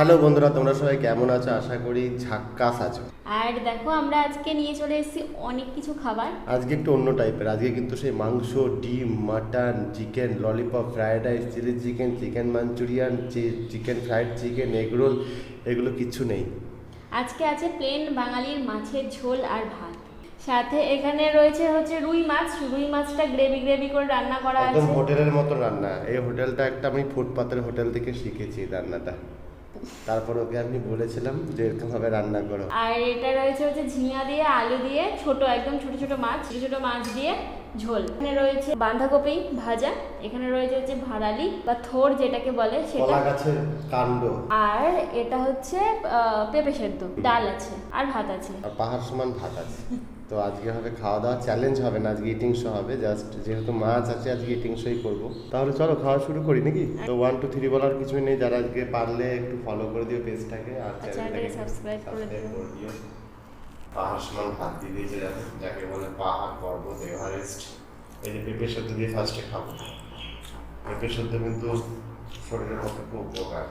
Hello বন্ধুরা তোমরা সবাই কেমন আছো? আশা করি ঝাক্কাস আছো। আর দেখো আমরা আজকে নিয়ে চলে এসেছি অনেক কিছু খাবার। আজকে একটু অন্য টাইপের আজকে কিন্তু সেই মাংস ডিম mutton chicken lollipop fried rice chilli chicken chicken Manchurian chicken fried chicken egg roll এগুলো কিছু নেই। আজকে আছে প্লেন বাঙালির মাছের ঝোল আর ভাত। সাথে এখানে রয়েছে হচ্ছে রুই মাছ। রুই মাছটা গ্রেভি গ্রেভি করে রান্না করা একদম আছে। হোটেলের মতো রান্না। এই হোটেলটা একটা আমি ফুটপাতের হোটেল থেকে শিখেছি রান্নাটা। তারপর ওকে আমি বলেছিলাম যে এরকম ভাবে রান্না করো। আর এটা রয়েছে হচ্ছে ঝিঙা দিয়ে আলু দিয়ে ছোট একদম ছোট ছোট মাছ ছোট ছোট মাছ দিয়ে ঝোল। এখানে রয়েছে বাঁধাকপি ভাজা এখানে রয়েছে হচ্ছে ভাড়ালি বা থোর যেটাকে বলে সেটা। গাছের কাণ্ড। আর এটা হচ্ছে আহ, পেঁপে সেদ্ধ ডাল আছে আর ভাত আছে। আর পাহাড় সমান ভাত আছে। তো আজকে হবে খাওয়া দাওয়া চ্যালেঞ্জ হবে না আজকে ইটিং শো হবে জাস্ট যেহেতু মাছ আছে আজকে ইটিং শোই করব। তাহলে চলো খাওয়া শুরু করি নাকি? তো ওয়ান টু থ্রি বলার কিছুই নেই যারা আজকে পারলে একটু ফলো করে দিও পেজটাকে আর চ্যানেলটাকে subscribe করে দিও। পাহাড় সমান ভাত দিয়ে দিয়েছে যাকে বলে পাহাড় পর্বত এভারেস্ট। এই যে পেঁপে সেদ্ধ দিয়ে ফার্স্টে খাব। পেঁপে সেদ্ধ কিন্তু শরীরের পক্ষে খুব উপকার।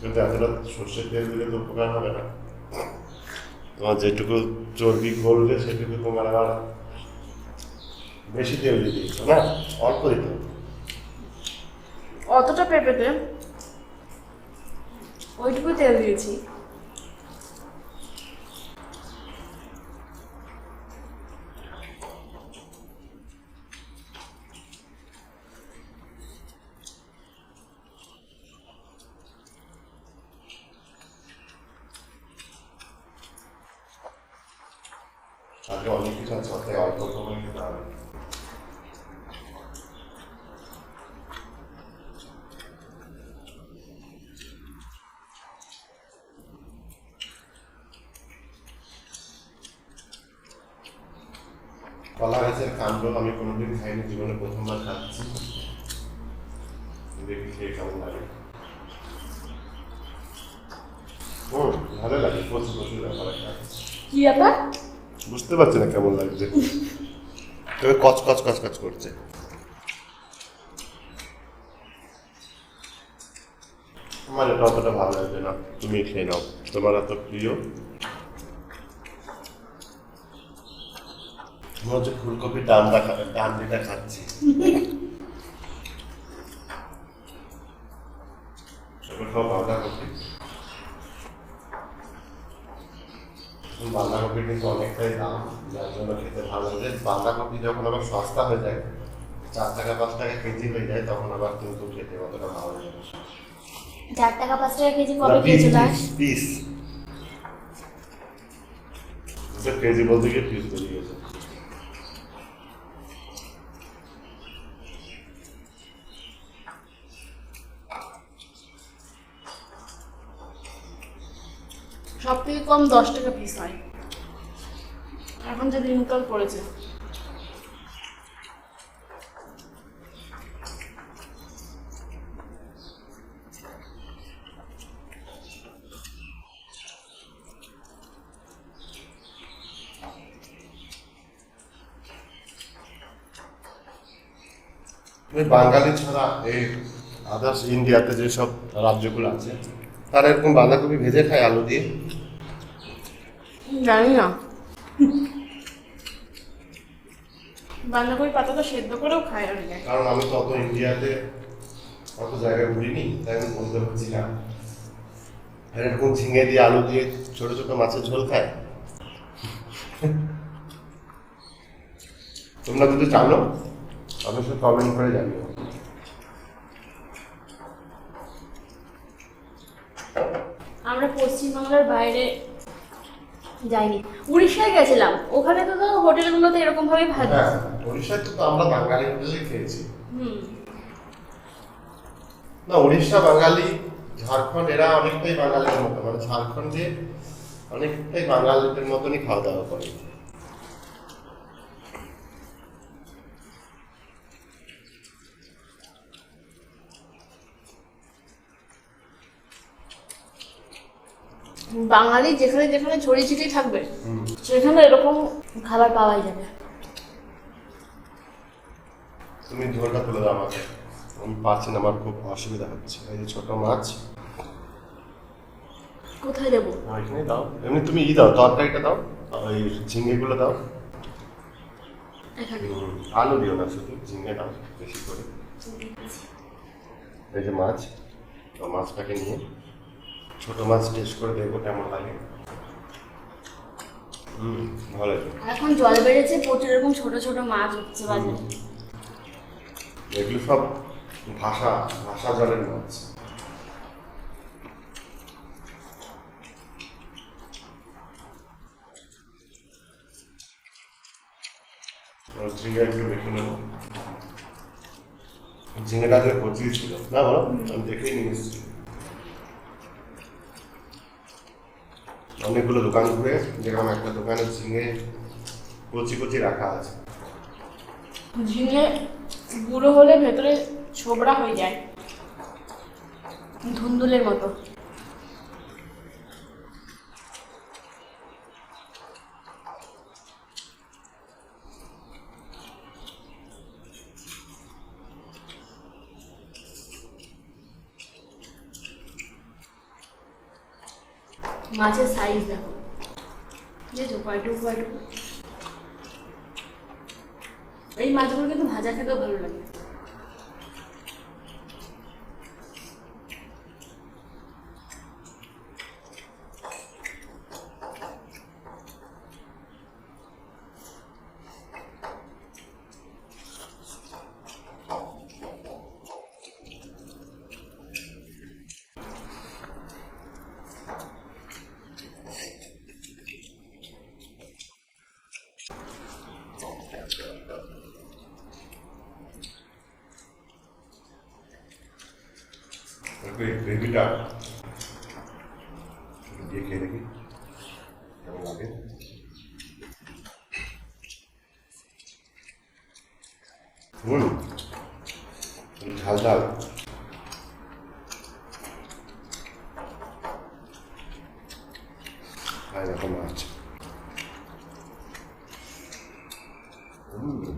কিন্তু এতটা সর্ষের তেল দিলে তো উপকার হবে না। তোমার যেটুকু চর্বি গলবে সেটুকু তোমার আবার বেশি তেল দিয়েছ না? অল্প দিতে। অতটা পেঁপেতে? ওইটুকু তেল দিয়েছি আগে অনেক কিছু কলা গাছের কাণ্ড আমি কোনোদিন খাইনি, জীবনে প্রথমবার খাচ্ছি। দেখি খেয়ে কেমন লাগে। হুম ভালো লাগে, প্রচুর প্রচুর ব্যাপার কি ব্যাপার? বুঝতে পারছি না কেমন লাগছে। তবে কচ কচ কচ কচ করছে। আমার এটা অতটা ভালো লাগছে না। তুমি খেয়ে নাও। তোমার এত প্রিয়। মনে হচ্ছে ফুলকপির ডামটা খা ডামটা খাচ্ছি। এবার খাও বাঁধাকপি বাঁধাকপির কিন্তু অনেকটাই দাম। যার জন্য খেতে ভালো লাগে। বাঁধাকপি যখন আবার সস্তা হয়ে যায় চার টাকা পাঁচ টাকা কেজি হয়ে যায় তখন আবার কিন্তু খেতে অতটা ভালো লাগে। না। চার টাকা পাঁচ টাকা কেজি কবে খেয়েছো লাস্ট পিস। কেজি বলতে গিয়ে পিস গেছে। সব থেকে কম দশ টাকা পিস হয় যে পড়েছে। বাঙালি ছাড়া এই আদার্স ইন্ডিয়াতে যেসব রাজ্যগুলো আছে তারা এরকম বাঁধাকপি ভেজে খায় আলু দিয়ে? জানি না। বাঁধাকপি পাতা তো সেদ্ধ করেও খায় অনেকে। কারণ আমি তো অত ইন্ডিয়াতে অত জায়গায় ঘুরিনি তাই আমি বলতে পারছি না। এরকম ঝিঙে দিয়ে আলু দিয়ে ছোট ছোট মাছের ঝোল খায়? তোমরা যদি জানো অবশ্যই কমেন্ট করে জানিও। আমরা পশ্চিমবাংলার বাইরে যাইনি। উড়িষ্যায় গেছিলাম। ওখানে তো তো হোটেলগুলোতে এরকম ভাবে ভাজা হ্যাঁ উড়িষ্যায় তো আমরা বাঙালি হোটেলে খেয়েছি। হুম। না উড়িষ্যা বাঙালি ঝাড়খণ্ড এরা অনেকটাই বাঙালিদের মতো। মানে ঝাড়খণ্ডে অনেকটাই বাঙালিদের মতনই খাওয়া দাওয়া করে। বাঙালি যেখানে যেখানে ছড়িয়ে ছিটিয়ে থাকবে সেখানে এরকম খাবার পাওয়াই যাবে। তুমি ঝোলটা তুলে দাও আমাকে। আমি পাচ্ছি না আমার খুব অসুবিধা হচ্ছে। এই যে ছোট মাছ। কোথায় দেবো? এখানে দাও। এমনি তুমি ই দাও তরকারিটা দাও ওই ঝিঙেগুলো দাও। আলু দিও না শুধু ঝিঙে দাও বেশি করে। এই যে মাছ তো মাছটাকে নিয়ে ছোট মাছ টেস্ট করে দেখব কেমন লাগে। হুম ভালো এখন জল বেড়েছে প্রচুর এরকম ছোট ছোট মাছ উঠছে বাজারে। এগুলো সব ভাষা ভাষা জলের মাছ। ঝিঙে একটু বেশি নেব। ঝিঙেটা কচি ছিল। না বলো? আমি দেখেই নিয়ে এসেছি। অনেকগুলো দোকান ঘুরে দেখলাম একটা দোকানে ঝিঙে কচি কচি রাখা আছে। ঝিঙে গুঁড়ো হলে ভেতরে ছোবড়া হয়ে যায়। ধুন্দুলের মতো। মাছের সাইজ দেখো। বুঝেছ কয়টুকু কয়টুকু এই মাছগুলো কিন্তু ভাজা খেতেও ভালো লাগে। একটু এই গ্রেভিটা একটু দিয়ে খেয়ে দেখি কেমন লাগে হুম ঝাল ঝাল আর এরকম মাছ হুম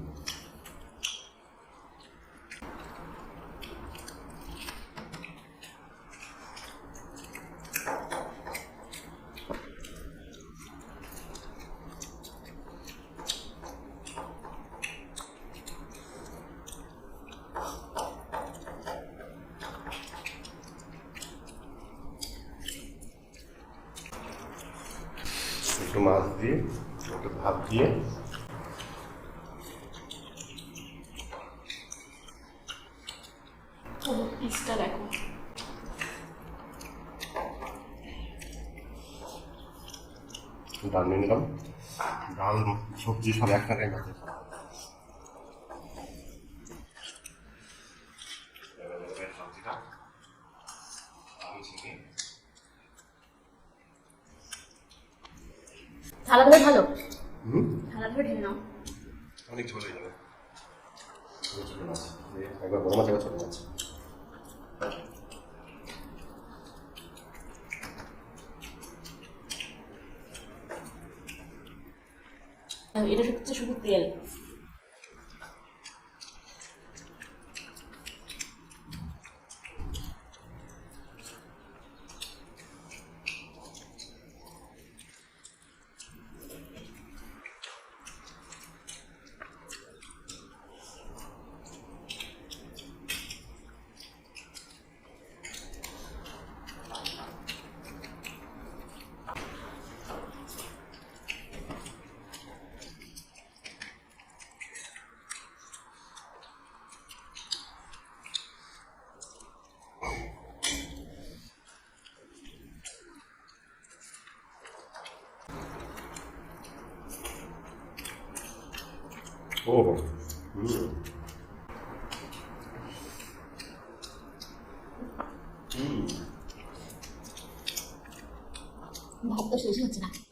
একটু মাছ দিয়ে একটু ভাত দিয়ে। পিসটা দেখো। ডাল নিয়ে নিলাম। ডাল সবজি সব একসাথে গেছে থালা ধরে ভালো? থালা ধরে ঢেলে নাও। অনেক ঝোল হয়ে যাবে। ছোট ছোট মাছ একবার বড় মাছ একবার ছোট মাছ। এটা হচ্ছে শুধু তেল। ওহো হুম হুম ভাতটা শেষ হচ্ছে না গ্রেভি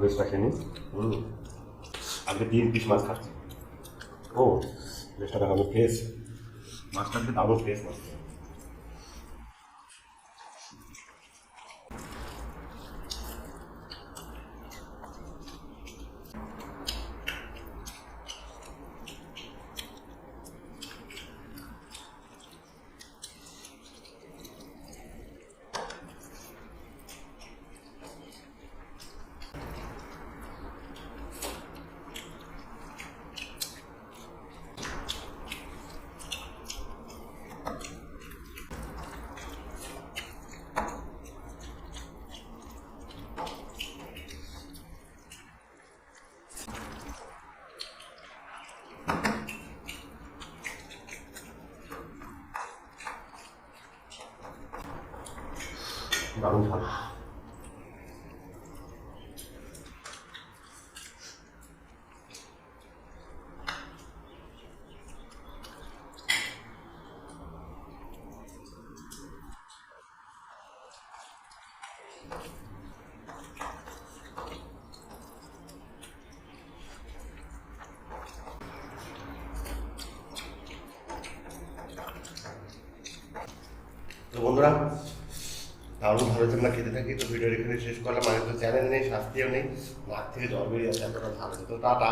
বেশটা খেয়ে হুম আগে তিন পিস মাছ খাচ্ছি ও বেশটা দেখানো ফ্রেশ মাছটা দারুণ ফ্রেশ মাছ দারুণ ঝাল তো বন্ধুরা দারুণ ভালো জন্য খেতে থাকি, তো ভিডিও এখানে শেষ করলাম। মানে তো চ্যানেল নেই শাস্তিও নেই নাক থেকে জল বেরিয়ে আসে এতটা ভালো। তো টাটা।